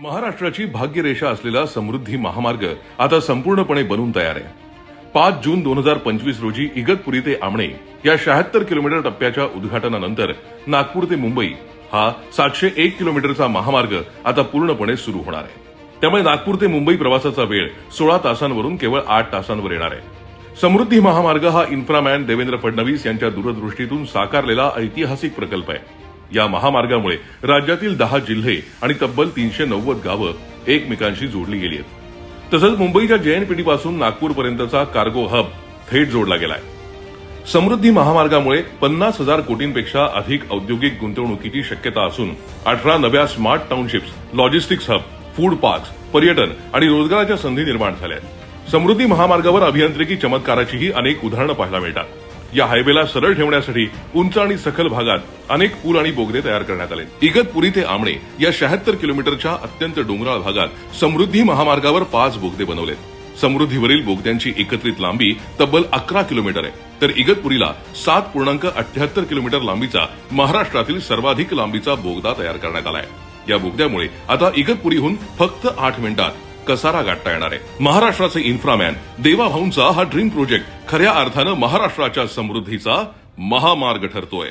महाराष्ट्राची भाग्यरेषा असलेला समृद्धी महामार्ग आता संपूर्णपणे बनून तयार आहे. पाच जून दोन हजार पंचवीस रोजी इगतपुरी ते आमणे या शहात्तर किलोमीटर टप्प्याच्या उद्घाटनानंतर नागपूर ते मुंबई हा सातशे एक किलोमीटरचा महामार्ग आता पूर्णपणे सुरू होणार आहे. त्यामुळे नागपूर ते मुंबई प्रवासाचा वेळ सोळा तासांवरून केवळ आठ तासांवर येणार आहे. समृद्धी महामार्ग हा इन्फ्रामॅन देवेंद्र फडणवीस यांच्या दूरदृष्टीतून साकारलेला ऐतिहासिक प्रकल्प आहे. या महामार्गामुळे राज्यातील दहा जिल्हे आणि तब्बल तीनशे नव्वद गावं एकमेकांशी जोडली गेली आहेत. तसंच मुंबईच्या जेएनपीटीपासून नागपूरपर्यंतचा कार्गो हब थेट जोडला गेलाय. समृद्धी महामार्गामुळे पन्नास हजार कोटींपेक्षा अधिक औद्योगिक गुंतवणुकीची शक्यता असून अठरा नव्या smart townships logistics hub food parks पर्यटन आणि रोजगाराच्या संधी निर्माण झाल्या आहेत. समृद्धी महामार्गावर अभियांत्रिकी चमत्काराचीही अनेक उदाहरणं पाहायला मिळतात. या हायवेला सरळ ठेवण्यासाठी उंच आणि सखल भागात अनेक पूल आणि बोगदे तयार करण्यात आले. इगतपुरी ते आमणे या शहात्तर किलोमीटरच्या अत्यंत डोंगराळ भागात समृद्धी महामार्गावर पाच बोगदे बनवलेत समृद्धीवरील बोगद्यांची एकत्रित लांबी तब्बल अकरा किलोमीटर आहे. तर इगतपुरीला सात पूर्णांक अठ्याहत्तर किलोमीटर लांबीचा महाराष्ट्रातील सर्वाधिक लांबीचा बोगदा तयार करण्यात आलाय. या बोगद्यामुळे आता इगतपुरीहून फक्त आठ मिनिटात कसारा गाठता येणार आहे. महाराष्ट्राचे इन्फ्रामॅन देवाभाऊंचा हा ड्रीम प्रोजेक्ट खऱ्या अर्थानं महाराष्ट्राच्या समृद्धीचा महामार्ग ठरतोय.